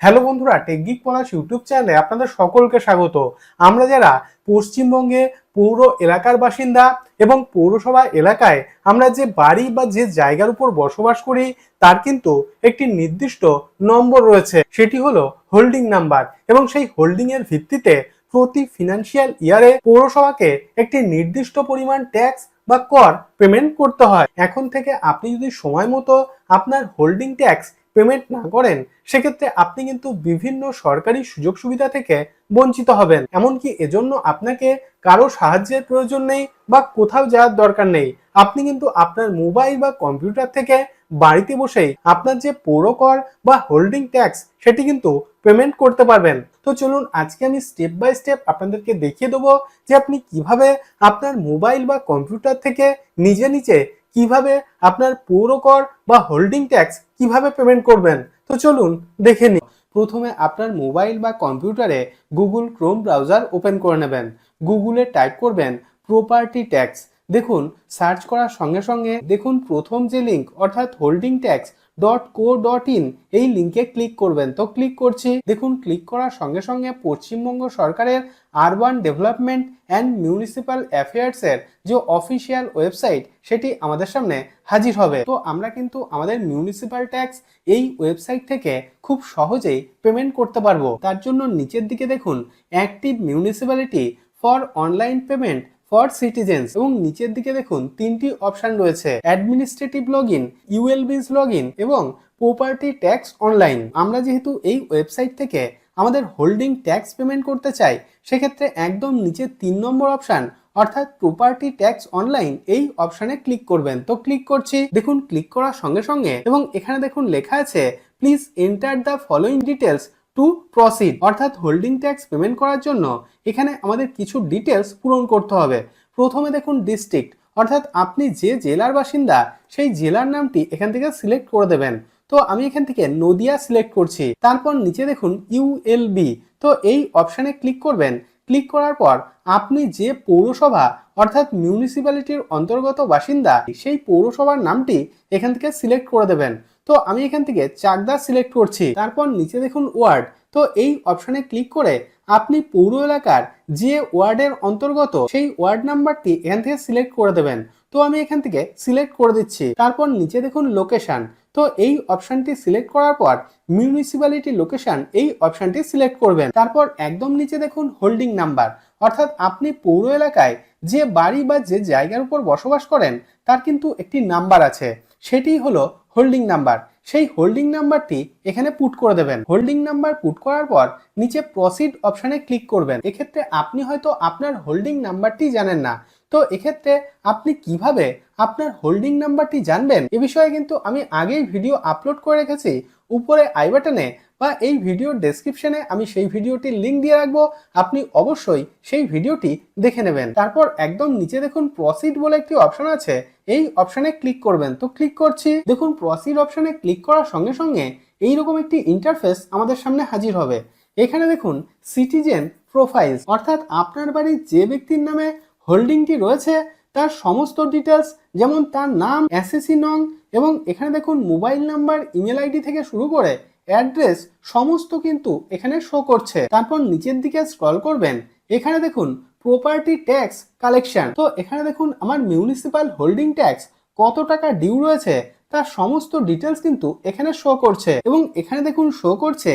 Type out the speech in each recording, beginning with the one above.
Hello বন্ধুরা টেকগিক পলাশ YouTube চ্যানেলে আপনাদের সকলকে স্বাগত। আমরা যারা পশ্চিমবঙ্গে পৌর এলাকার বাসিন্দা এবং পৌরসভা এলাকায় আমরা যে বাড়ি বা যে জায়গার উপর বসবাস করি, তার কিন্তু একটি নির্দিষ্ট নম্বর রয়েছে। সেটি হলো হোল্ডিং নাম্বার এবং সেই হোল্ডিং এর ভিত্তিতে প্রতি ফিনান্সিয়াল ইয়ারে পৌরসভাকে একটি নির্দিষ্ট পরিমাণ ট্যাক্স বা কর পেমেন্ট করতে হয়। এখন থেকে আপনি যদি সময় মতো আপনার হোল্ডিং ট্যাক্স পেমেন্ট না করেন, সেক্ষেত্রে আপনি কিন্তু বিভিন্ন সরকারি সুযোগ সুবিধা থেকে বঞ্চিত হবেন। এমনকি এজন্য আপনাকে কারও সাহায্যের প্রয়োজন নেই বা কোথাও যাওয়ার দরকার নেই। আপনি কিন্তু আপনার মোবাইল বা কম্পিউটার থেকে বাড়িতে বসেই আপনার যে পৌরকর বা হোল্ডিং ট্যাক্স সেটি কিন্তু পেমেন্ট করতে পারবেন। তো চলুন আজকে আমি স্টেপ বাই স্টেপ আপনাদেরকে দেখিয়ে দেবো যে আপনি কীভাবে আপনার মোবাইল বা কম্পিউটার থেকে নিজে নিজে কীভাবে আপনার পৌরকর বা হোল্ডিং ট্যাক্স কীভাবে পেমেন্ট করবেন? তো চলুন দেখে নিন প্রথমে আপনার মোবাইল বা কম্পিউটারে গুগল ক্রোম ব্রাউজার ওপেন করে নেবেন। গুগলে টাইপ করবেন প্রপার্টি ট্যাক্স দেখুন সার্চ করার সঙ্গে সঙ্গে দেখুন প্রথম যে লিঙ্ক অর্থাৎ holding tax dot co dot in এই লিঙ্কে ক্লিক করবেন। তো ক্লিক করছি, দেখুন ক্লিক করার সঙ্গে সঙ্গে পশ্চিমবঙ্গ সরকারের আরবান ডেভেলপমেন্ট অ্যান্ড মিউনিসিপ্যাল অ্যাফেয়ার্সের যে অফিসিয়াল ওয়েবসাইট সেটি আমাদের সামনে হাজির হবে। তো আমরা কিন্তু আমাদের মিউনিসিপ্যাল ট্যাক্স এই ওয়েবসাইট থেকে খুব সহজেই পেমেন্ট করতে পারব। তার জন্য নিচের দিকে দেখুন active municipality for online payment for citizens. এবং নিচের দিকে দেখুন, তিনটি অপশন রয়েছে। Administrative log in ULBs log in এবং প্রপার্টি ট্যাক্স অনলাইন। আমরা যেহেতু এই ওয়েবসাইট থেকে আমাদের হোল্ডিং ট্যাক্স পেমেন্ট করতে চাই, সেক্ষেত্রে একদম নিচে তিন নম্বর অপশন, অর্থাৎ প্রপার্টি ট্যাক্স অনলাইন, এই অপশানে ক্লিক করবেন। তো ক্লিক করছি। দেখুন, ক্লিক করার সঙ্গে সঙ্গে এবং এখানে দেখুন লেখা আছে, please enter the following details to proceed অর্থাৎ হোল্ডিং ট্যাক্স পেমেন্ট করার জন্য এখানে আমাদের কিছু ডিটেলস পূরণ করতে হবে। প্রথমে দেখুন ডিস্ট্রিক্ট অর্থাৎ আপনি যে জেলার বাসিন্দা, সেই জেলার নামটি এখান থেকে সিলেক্ট করে দেবেন। তো আমি এখান থেকে নদিয়া সিলেক্ট করছি। তারপর নিচে দেখুন ইউএলবি তো এই অপশানে ক্লিক করবেন। ক্লিক করার পর আপনি যে পৌরসভা, অর্থাৎ মিউনিসিপ্যালিটির অন্তর্গত বাসিন্দা, সেই পৌরসভার নামটি এখান থেকে সিলেক্ট করে দেবেন। তো আমি এখান থেকে চাকদা সিলেক্ট করছি। তারপর নিচে দেখুন ওয়ার্ড তো এই অপশনে ক্লিক করে আপনি পৌর এলাকার যে ওয়ার্ডের অন্তর্গত সেই ওয়ার্ড নাম্বারটি এখান থেকে সিলেক্ট করে দেবেন। তো আমি এখান থেকে সিলেক্ট করে দিচ্ছি। তারপর নিচে দেখুন লোকেশন তো এই অপশানটি সিলেক্ট করার পর মিউনিসিপ্যালিটি লোকেশন এই অপশানটি সিলেক্ট করবেন। তারপর একদম নিচে দেখুন হোল্ডিং নাম্বার অর্থাৎ আপনি পৌর এলাকায় যে বাড়ি বা যে জায়গার উপর বসবাস করেন, তার কিন্তু একটি নাম্বার আছে। সেটি হলো হোল্ডিং নাম্বার। সেই হোল্ডিং নাম্বারটি এখানে পুট করে দেবেন। হোল্ডিং নাম্বার পুট করার পর নিচে প্রসিড অপশানে ক্লিক করবেন। এক্ষেত্রে আপনি হয়তো আপনার হোল্ডিং নাম্বারটি জানেন না। তো এক্ষেত্রে আপনি কীভাবে আপনার হোল্ডিং নাম্বারটি জানবেন? এ বিষয়ে কিন্তু আমি আগেই ভিডিও আপলোড করে রেখেছি। উপরে আই বাটনে বা এই ভিডিওর ডেসক্রিপশনে আমি সেই ভিডিওটির লিঙ্ক দিয়ে রাখব। আপনি অবশ্যই সেই ভিডিওটি দেখে নেবেন। তারপর একদম নিচে দেখুন প্রসিড বলে একটি অপশন আছে। এই অপশনে ক্লিক করবেন। তো ক্লিক করছি। দেখুন প্রসিড অপশনে ক্লিক করার সঙ্গে সঙ্গে এইরকম একটি ইন্টারফেস আমাদের সামনে হাজির হবে। এখানে দেখুন সিটিজেন প্রোফাইলস অর্থাৎ আপনার বাড়ির যে ব্যক্তির নামে হোল্ডিংটি রয়েছে তার সমস্ত ডিটেলস যেমন তার নাম এসএসসি নং এবং এখানে দেখুন মোবাইল নাম্বার ইমেল আইডি থেকে শুরু করে অ্যাড্রেস সমস্ত কিন্তু এখানে শো করছে। তারপর নিচের দিকে স্ক্রল করবেন। এখানে দেখুন প্রপার্টি ট্যাক্স কালেকশন তো এখানে দেখুন আমার মিউনিসিপাল হোল্ডিং ট্যাক্স কত টাকা ডিউ রয়েছে, তার সমস্ত ডিটেলস কিন্তু এখানে শো করছে এবং এখানে দেখুন শো করছে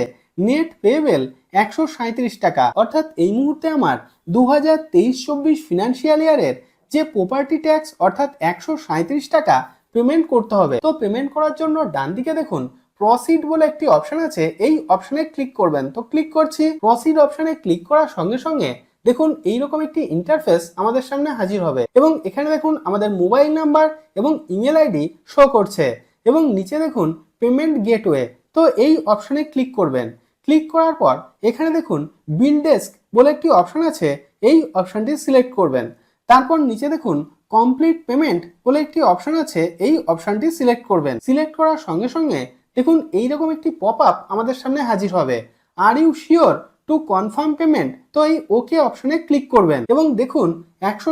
নেট পেয়েবেল একশো টাকা। অর্থাৎ এই মুহূর্তে আমার দু হাজার তেইশ চব্বিশ ফিনান্সিয়াল ইয়ারের যে প্রপার্টি ট্যাক্স অর্থাৎ একশো টাকা পেমেন্ট করতে হবে। তো পেমেন্ট করার জন্য ডান দিকে দেখুন প্রসিড বলে একটি অপশন আছে, এই অপশনে ক্লিক করবেন। তো ক্লিক করছি প্রসিড অপশনে ক্লিক করার সঙ্গে সঙ্গে দেখুন এইরকম একটি ইন্টারফেস আমাদের সামনে হাজির হবে। এবং এখানে দেখুন আমাদের মোবাইল নাম্বার এবং ইমেল আইডি শো করছে। এবং নিচে দেখুন পেমেন্ট গেটওয়ে তো এই অপশনে ক্লিক করবেন। ক্লিক করার পর এখানে দেখুন বিল ডেস্ক বলে একটি অপশন আছে, এই অপশনটি সিলেক্ট করবেন। তারপর নিচে দেখুন কমপ্লিট পেমেন্ট বলে একটি অপশন আছে, এই অপশনটি সিলেক্ট করবেন। সিলেক্ট করার সঙ্গে সঙ্গে দেখুন, এইরকম একটি পপ আপ আমাদের সামনে হাজির হবে। Are you sure to confirm payment তো এই ওকে অপশনে ক্লিক করবেন এবং দেখুন, একশো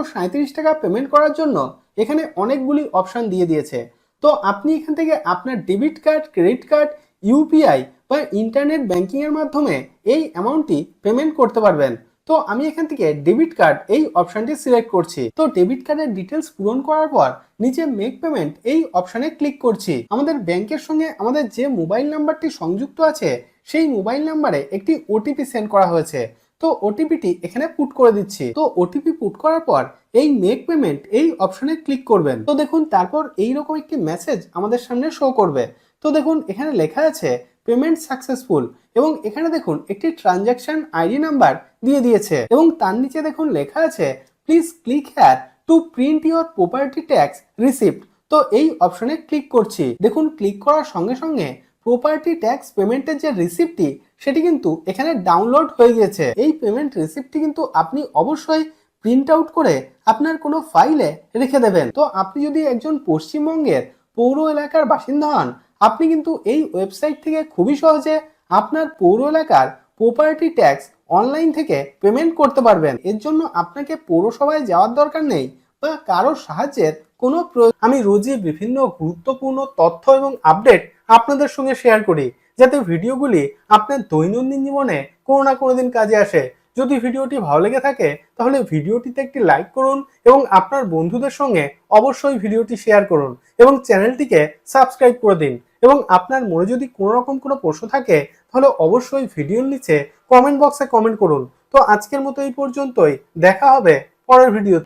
টাকা পেমেন্ট করার জন্য এখানে অনেকগুলি অপশন দিয়ে দিয়েছে। তো আপনি এখান থেকে আপনার debit card credit card UPI বা ইন্টারনেট ব্যাংকিং এর মাধ্যমে এই অ্যামাউন্টটি পেমেন্ট করতে পারবেন। তো আমি এখান থেকে ডেবিট কার্ড এই অপশনটি সিলেক্ট করছি। তো ডেবিট কার্ডের ডিটেলস পূরণ করার পর নিচে মেক পেমেন্ট এই অপশানে ক্লিক করছি। আমাদের ব্যাংকের সঙ্গে আমাদের যে মোবাইল নাম্বারটি সংযুক্ত আছে, সেই মোবাইল নাম্বারে একটি ওটিপি সেন্ড করা হয়েছে। তো ওটিপিটি এখানে পুট করে দিচ্ছি। তো ওটিপি পুট করার পর এই মেক পেমেন্ট এই অপশনে ক্লিক করবেন। তো দেখুন, তারপর এইরকম একটি মেসেজ আমাদের সামনে শো করবে। তো দেখুন, এখানে লেখা আছে পেমেন্ট সাকসেসফুল এবং এখানে দেখুন একটি ট্রানজ্যাকশন আইডি নাম্বার দিয়ে দিয়েছে এবং তার নিচে দেখুন লেখা আছে, please click here to print your property tax receipt. তো এই অপশনে ক্লিক করছি। দেখুন, ক্লিক করার সঙ্গে সঙ্গে প্রপার্টি ট্যাক্স পেমেন্টের যে রিসিপ্টটি, সেটি কিন্তু এখানে ডাউনলোড হয়ে গিয়েছে। এই পেমেন্ট রিসিপ্টটি কিন্তু আপনি অবশ্যই প্রিন্ট আউট করে আপনার কোনো ফাইলে রেখে দেবেন। তো আপনি যদি একজন পশ্চিমবঙ্গের পৌর এলাকার বাসিন্দা হন আপনি কিন্তু এই ওয়েবসাইট থেকে খুবই সহজে আপনার পৌর এলাকার প্রপার্টি ট্যাক্স অনলাইন থেকে পেমেন্ট করতে পারবেন। এর জন্য আপনাকে পৌরসভায় যাওয়ার দরকার নেই বা কারোর সাহায্যের কোনো আমি রোজই বিভিন্ন গুরুত্বপূর্ণ তথ্য এবং আপডেট আপনাদের সঙ্গে শেয়ার করি, যাতে ভিডিওগুলি আপনার দৈনন্দিন জীবনে কোনো না কোনো দিন কাজে আসে। যদি ভিডিওটি ভালো লেগে থাকে, তাহলে ভিডিওটিতে একটি লাইক করুন এবং আপনার বন্ধুদের সঙ্গে অবশ্যই ভিডিওটি শেয়ার করুন এবং চ্যানেলটিকে সাবস্ক্রাইব করে দিন। এবং আপনার মনে যদি কোনো রকম কোনো প্রশ্ন থাকে, তাহলে অবশ্যই ভিডিওর নিচে কমেন্ট বক্সে কমেন্ট করুন। তো আজকের মতো এই পর্যন্তই। দেখা হবে পরের ভিডিও